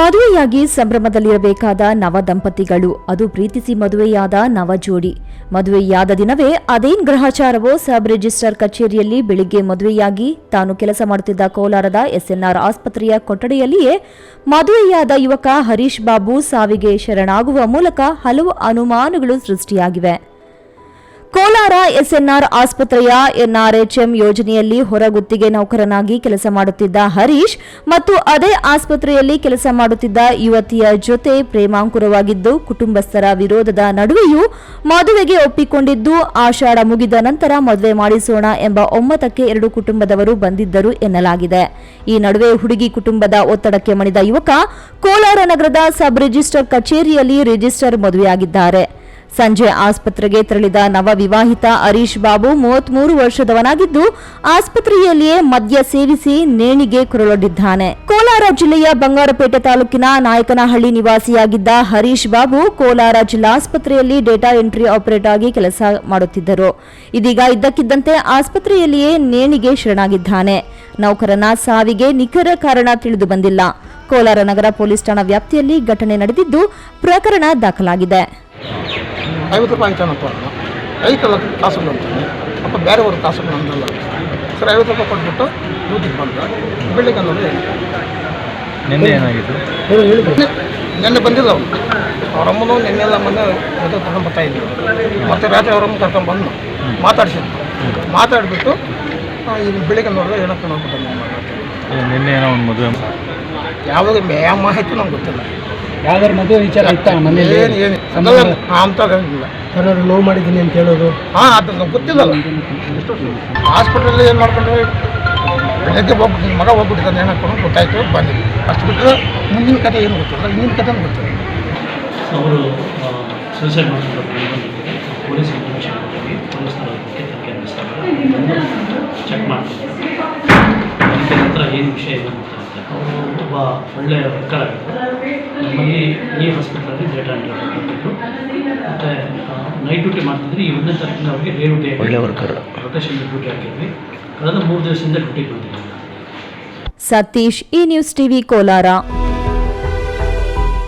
ಮದುವೆಯಾಗಿ ಸಂಭ್ರಮದಲ್ಲಿರಬೇಕಾದ ನವ ದಂಪತಿಗಳು, ಅದು ಪ್ರೀತಿಸಿ ಮದುವೆಯಾದ ನವ ಜೋಡಿ. ಮದುವೆಯಾದ ದಿನವೇ ಅದೇನ್ ಗ್ರಹಚಾರವೋ ಸಬ್ ರಿಜಿಸ್ಟರ್ ಕಚೇರಿಯಲ್ಲಿ ಬೆಳಿಗ್ಗೆ ಮದುವೆಯಾಗಿ ತಾನು ಕೆಲಸ ಮಾಡುತ್ತಿದ್ದ ಕೋಲಾರದ ಎಸ್ಎನ್ಆರ್ ಆಸ್ಪತ್ರೆಯ ಕೊಠಡಿಯಲ್ಲಿಯೇ ಮದುವೆಯಾದ ಯುವಕ ಹರೀಶ್ ಬಾಬು ಸಾವಿಗೆ ಶರಣಾಗುವ ಮೂಲಕ ಹಲವು ಅನುಮಾನಗಳು ಸೃಷ್ಟಿಯಾಗಿವೆ. ಕೋಲಾರ ಎಸ್ಎನ್ಆರ್ ಆಸ್ಪತ್ರೆಯ ಎನ್ಆರ್ಎಚ್ಎಂ ಯೋಜನೆಯಲ್ಲಿ ಹೊರಗುತ್ತಿಗೆ ನೌಕರನಾಗಿ ಕೆಲಸ ಮಾಡುತ್ತಿದ್ದ ಹರೀಶ್ ಮತ್ತು ಅದೇ ಆಸ್ಪತ್ರೆಯಲ್ಲಿ ಕೆಲಸ ಮಾಡುತ್ತಿದ್ದ ಯುವತಿಯ ಜೊತೆ ಪ್ರೇಮಾಂಕುರವಾಗಿದ್ದು, ಕುಟುಂಬಸ್ಥರ ವಿರೋಧದ ನಡುವೆಯೂ ಮದುವೆಗೆ ಒಪ್ಪಿಕೊಂಡಿದ್ದು, ಆಷಾಢ ಮುಗಿದ ನಂತರ ಮದುವೆ ಮಾಡಿಸೋಣ ಎಂಬ ಒಮ್ಮತಕ್ಕೆ ಎರಡು ಕುಟುಂಬದವರು ಬಂದಿದ್ದರು ಎನ್ನಲಾಗಿದೆ. ಈ ನಡುವೆ ಹುಡುಗಿ ಕುಟುಂಬದ ಒತ್ತಡಕ್ಕೆ ಮಣಿದ ಯುವಕ ಕೋಲಾರ ನಗರದ ಸಬ್ ರಿಜಿಸ್ಟರ್ ಕಚೇರಿಯಲ್ಲಿ ರಿಜಿಸ್ಟರ್ ಮದುವೆಯಾಗಿದ್ದಾರೆ. ಸಂಜೆ ಆಸ್ಪತ್ರೆಗೆ ತೆರಳಿದ ನವ ವಿವಾಹಿತ ಹರೀಶ್ ಬಾಬು ಮೂವತ್ಮೂರು ವರ್ಷದವನಾಗಿದ್ದು, ಆಸ್ಪತ್ರೆಯಲ್ಲಿಯೇ ಮದ್ಯ ಸೇವಿಸಿ ನೇಣಿಗೆ ಕೊರಳೊಡ್ಡಿದ್ದಾನೆ. ಕೋಲಾರ ಜಿಲ್ಲೆಯ ಬಂಗಾರಪೇಟೆ ತಾಲೂಕಿನ ನಾಯಕನಹಳ್ಳಿ ನಿವಾಸಿಯಾಗಿದ್ದ ಹರೀಶ್ ಬಾಬು ಕೋಲಾರ ಜಿಲ್ಲಾಸ್ಪತ್ರೆಯಲ್ಲಿ ಡೇಟಾ ಎಂಟ್ರಿ ಆಪರೇಟರ್ ಆಗಿ ಕೆಲಸ ಮಾಡುತ್ತಿದ್ದರು. ಇದೀಗ ಇದ್ದಕ್ಕಿದ್ದಂತೆ ಆಸ್ಪತ್ರೆಯಲ್ಲಿಯೇ ನೇಣಿಗೆ ಶರಣಾಗಿದ್ದಾನೆ. ನೌಕರನ ಸಾವಿಗೆ ನಿಖರ ಕಾರಣ ತಿಳಿದು ಬಂದಿಲ್ಲ. ಕೋಲಾರ ನಗರ ಪೊಲೀಸ್ ಠಾಣಾ ವ್ಯಾಪ್ತಿಯಲ್ಲಿ ಘಟನೆ ನಡೆದಿದ್ದು, ಪ್ರಕರಣ ದಾಖಲಾಗಿದೆ. ಐವತ್ತು ರೂಪಾಯಿ ಆಯ್ತಾನಪ್ಪ ಐದು ಐತಲ್ಲ ಕಾಸುಗಳು ಅಂತಾನೆ ಅಪ್ಪ ಬೇರೆಯವ್ರ ಕಾಸುಗಳು ಅಂದಲ್ಲ. ಸರ್ ಐವತ್ತು ರೂಪಾಯಿ ಕೊಟ್ಬಿಟ್ಟು ಡ್ಯೂಟಿಗೆ ಬಂದ. ಬೆಳಿಗ್ಗೆ ಅನ್ನೋದು ನಿನ್ನೆ ಏನಾಗಿತ್ತು? ನೆನ್ನೆ ಬಂದಿಲ್ಲ ಅವನು ಅವರಮ್ಮನು ನೆನ್ನೆ ನಿನ್ನೆಲ್ಲ ಮೊನ್ನೆ ಮತ್ತೆ ತಗೊಂಡು ಬರ್ತಾ ಇದ್ದರು ಮತ್ತು ರಾತ್ರಿ ಅವರಮ್ಮ ಕರ್ಕೊಂಡು ಬಂದು ಮಾತಾಡ್ಸಿದ್ದು ಮಾತಾಡಿಬಿಟ್ಟು ಈಗ ಬೆಳಿಗ್ಗೆ ನೋಡಿದ್ರೆ ಏನಕ್ಕೆ ನೋಡ್ಬಿಟ್ಟು ನಿನ್ನೆ ಏನೋ ಒಂದು ಮದುವೆ ಯಾವಾಗ ಯಾವ ಮಾಹಿತಿ ನಮ್ಗೆ ಗೊತ್ತಿಲ್ಲ. ಯಾವ್ದಾರು ಮದುವೆ ವಿಚಾರ ಇತ್ತ ಮನೇಲಿ ಏನು ಏನು? ಅದೆಲ್ಲ ಅಂಥದ್ದೇನಿಲ್ಲ ಯಾರು ನೋವು ಮಾಡಿದ್ದೀನಿ ಅಂತ ಹೇಳೋದು? ಹಾಂ ಅದು ನಮ್ಗೆ ಗೊತ್ತಿಲ್ಲಲ್ಲ. ಹಾಸ್ಪಿಟಲಲ್ಲಿ ಏನು ಮಾಡ್ಕೊಂಡ್ರೆ? ಬೆಳಗ್ಗೆ ಹೋಗ್ಬಿಟ್ಟು ಮಗ ಹೋಗ್ಬಿಟ್ಟಿದ್ದಾನೆ ಏನು ಹಾಕೊಂಡು ಗೊತ್ತಾಯ್ತು ಬಂದಿದ್ವಿ ಅಷ್ಟು ಬಿಟ್ಟರೆ ಮುಂದಿನ ಕತೆ ಏನು ಗೊತ್ತಿಲ್ಲ. ಹಿಂದಿನ ಕತೆ ಗೊತ್ತಿಲ್ಲ? ಅವರು ಸೂಸೈಡ್ ಮಾಡ್ಕೊಂಡು ಪೊಲೀಸ್ ಇನ್ಫಾರ್ಮೇಷನ್ ಕೊಡ್ತೀವಿ ಪೊಲೀಸ್ನವರು ಅದಕ್ಕೆ ತನಿಖೆ ನಡೆಸ್ತಾರೆ ಚೆಕ್ ಮಾಡ್ತಾರೆ ಅದಕ್ಕೆ ನಂತರ ಏನು ವಿಷಯ ಇದೆ ಅಂತ ಅವರು ತುಂಬ ಒಳ್ಳೆಯ ವರ್ಕರ್ ಆಗಿದ್ರು ನಮ್ಮಲ್ಲಿ ಈ ಹಾಸ್ಪಿಟ್ಲಲ್ಲಿ ಡೇಟಾ ಎಂಟ್ರಿ ಮತ್ತು ನೈಟ್ ಡ್ಯೂಟಿ ಮಾಡ್ತಿದ್ರು ಈ ಒಂದನೇ ತಾರೀಕಿನ ಅವರಿಗೆ ಡೇ ಡ್ಯೂಟಿ ಒಳ್ಳೆ ವರ್ಕರ್ ರೊಟೇಷನ್ ಡ್ಯೂಟಿ ಹಾಕಿದ್ವಿ ಕಳೆದ ಮೂರು ದಿವಸದಿಂದ ಡ್ಯೂಟಿ ಬಂದಿದ್ದೀವಿ ಸತೀಶ್ ಈ ನ್ಯೂಸ್ ಟಿವಿ ಕೋಲಾರ.